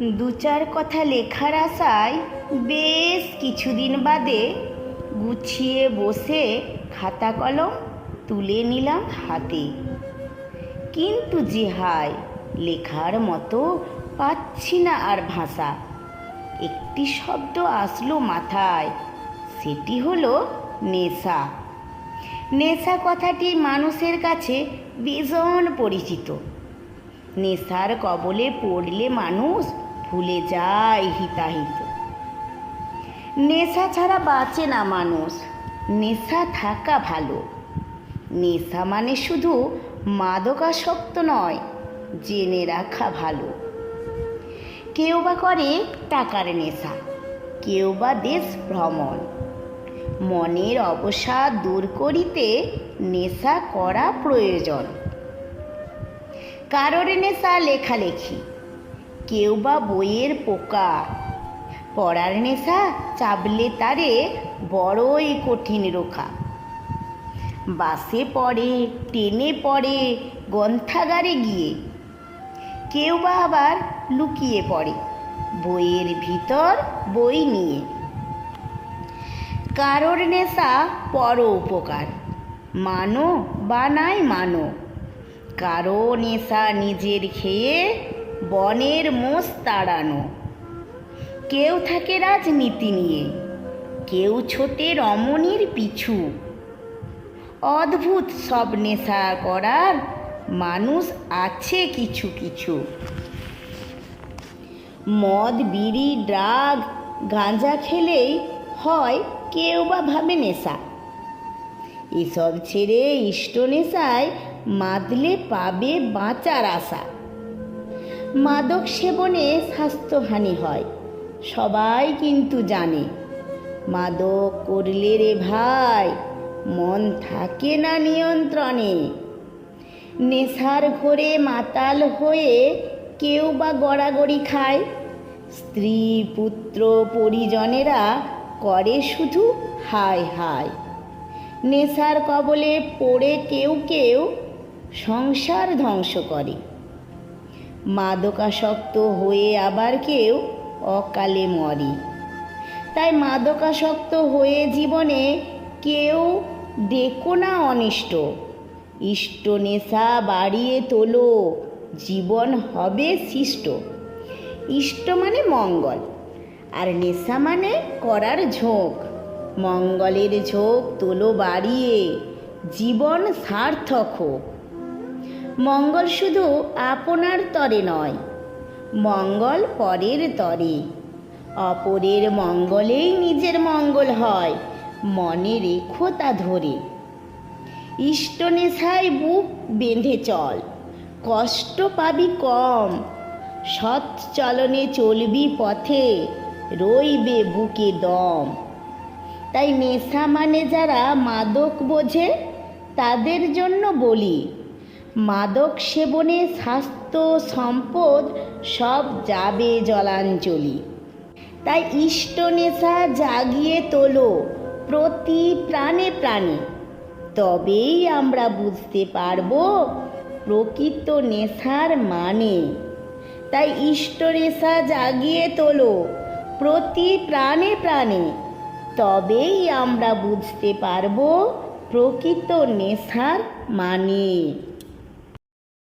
দু চার কথা লেখার আশায় বেশ কিছুদিন বাদে গুছিয়ে বসে খাতা কলম তুলে নিলাম হাতে। কিন্তু যে হায়, লেখার মতো পাচ্ছি না আর ভাষা। একটি শব্দ আসলো মাথায়, সেটি হলো নেশা। নেশা কথাটি মানুষের কাছে ভীষণ পরিচিত। নেশার কবলে পড়লে মানুষ ভুলে যায় হিতাহিত। নেশা ছাড়া বাঁচে না মানুষ, নেশা থাকা ভালো। নেশা মানে শুধু মাদকাসক্ত নয়, জেনে রাখা ভালো। কেউ বা করে টাকার নেশা, কেউ বা দেশ ভ্রমণ। মনের অবসাদ দূর করিতে নেশা করা প্রয়োজন। কারোর নেশা লেখালেখি কেউ বা বইয়ের পোকা। পড়ার নেশা, চাবলে তারে বড়ই কঠিন রোখা। বাসে পড়ে, ট্রেনে পড়ে, গ্রন্থাগারে গিয়ে। কেউ বা আবার লুকিয়ে পড়ে, বইয়ের ভিতর বই নিয়ে। কারোর নেশা পর উপকার, মানো বা নাই মানো। কারও নেশা নিজের খেয়ে বনের মোষ তাড়ানো। কেউ থাকে রাজনীতি নিয়ে, কেউ ছোটে রমণীর পিছু। অদ্ভুত সব নেশা করার মানুষ আছে কিছু কিছু। মদ, বিড়ি, ড্রাগ, গাঁজা খেলেই হয় কেউ বা ভাবে নেশা। এসব ছেড়ে ইষ্ট নেশায় মাতলে পাবে বাঁচার আশা। মাদক সেবনে স্বাস্থ্যহানি হয়। সবাই কিন্তু জানে, মাদক করলে রে ভাই, মন থাকে না নিয়ন্ত্রণে। নেশার ঘোরে মাতাল হয়ে কেউ বা গড়াগড়ি খায়। স্ত্রী পুত্র পরিজনেরা করে শুধু হায় হায়। নেশার কবলে পড়ে কেউ কেউ সংসার ধ্বংস করে। মাদকাসক্ত হয়ে আবার কেউ অকালে মরে। তাই মাদকাসক্ত হয়ে জীবনে কেউ ডেকো না অনিষ্ট। ইষ্ট নেশা বাড়িয়ে তোলো, জীবন হবে সৃষ্ট। ইষ্ট মানে মঙ্গল, আর নেশা মানে করার ঝোঁক। মঙ্গলের ঝোঁক তোলো বাড়িয়ে, জীবন সার্থক হোক। মঙ্গল শুধু আপনার তরে নয়, মঙ্গল পরের তরে। অপরের মঙ্গলেই নিজের মঙ্গল হয়, মনে রেখো তা ধরে। ইষ্ট নেশায় বুক বেঁধে চল, কষ্ট পাবি কম। সৎ চলনে চলবি পথে, রইবে বুকে দম। তাই নেশা মানে যারা মাদক বোঝে, তাদের জন্য বলি মাদক সেবনে স্বাস্থ্য সম্পদ সব যাবে জলাঞ্জলি। তাই ইষ্ট নেশা জাগিয়ে তোলো প্রতি প্রাণে প্রাণে। তবেই আমরা বুঝতে পারব প্রকৃত নেশার মানে। তাই ইষ্ট নেশা জাগিয়ে তোলো প্রতি প্রাণে প্রাণে। তবেই আমরা বুঝতে পারব প্রকৃত নেশার মানে।